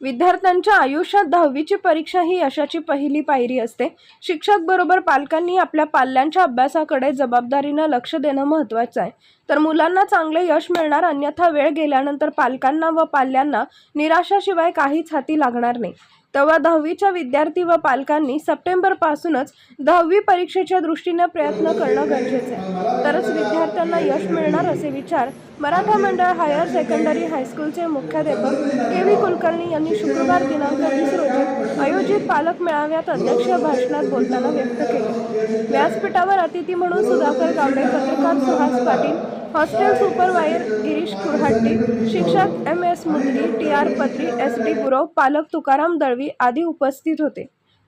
विद्यार्थ्यांच्या आयुष्यात दहावीची परीक्षा ही यशाची पहिली पायरी असते. शिक्षक बरोबर पालकांनी आपल्या पाल्यांच्या अभ्यासाकडे जबाबदारीनं लक्ष देणं महत्त्वाचं आहे. तर मुलांना चांगले यश मिळणार अन्यथा वेळ गेल्यानंतर पालकांना व पाल्यांना निराशाशिवाय काहीच हाती लागणार नाही. तेव्हा दहावीच्या विद्यार्थी व पालकांनी सप्टेंबरपासूनच दहावी परीक्षेच्या दृष्टीने प्रयत्न करणं गरजेचं आहे. तरच विद्यार्थ्यांना यश मिळणार असे विचार मराठा मंडळ हायर सेकंडरी हायस्कूलचे मुख्याध्यापक के व्ही कुलकर्णी यांनी शुक्रवार दिनांक वीस रोजी आयोजित पालक मेळाव्यात अध्यक्ष भाषणात बोलताना व्यक्त केले. व्यासपीठावर अतिथी म्हणून सुधाकर गावडे पत्रकार सुहास पाटील हॉस्टेल सुपरवायर गिरीश कुरहाट्टी शिक्षक M S Mundi T R Patri S D Gurav पालक तुकाराम दळवी आदी उपस्थित होते.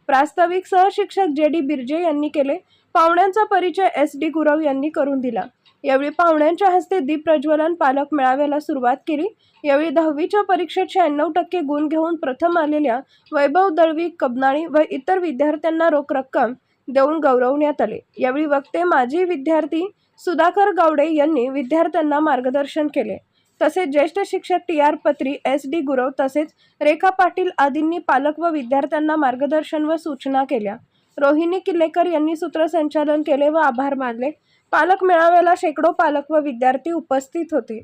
प्रास्ताविक सहशिक्षक जे डी बिर्जे यांनी केले. पाहुण्यांचा परिचय एस डी गुरव यांनी करून दिला. यावेळी पाहुण्यांच्या हस्ते दीप प्रज्वलन पालक मेळाव्याला सुरुवात केली. यावेळी दहावीच्या परीक्षेत शहाण्णव टक्के गुण घेऊन प्रथम आलेल्या वैभव दळवी कबनाळी व इतर विद्यार्थ्यांना रोख रक्कम देऊन गौरवण्यात आले. यावेळी वक्ते माजी विद्यार्थी सुधाकर गावडे यांनी विद्यार्थ्यांना मार्गदर्शन केले. तसेच ज्येष्ठ शिक्षक T R Patri S D Gurav तसेच रेखा पाटील आदींनी पालक व विद्यार्थ्यांना मार्गदर्शन व सूचना केल्या. रोहिणी किल्लेकर यांनी सूत्रसंचालन केले व आभार मानले. पालक मेळाव्याला शेकडो पालक व विद्यार्थी उपस्थित होते.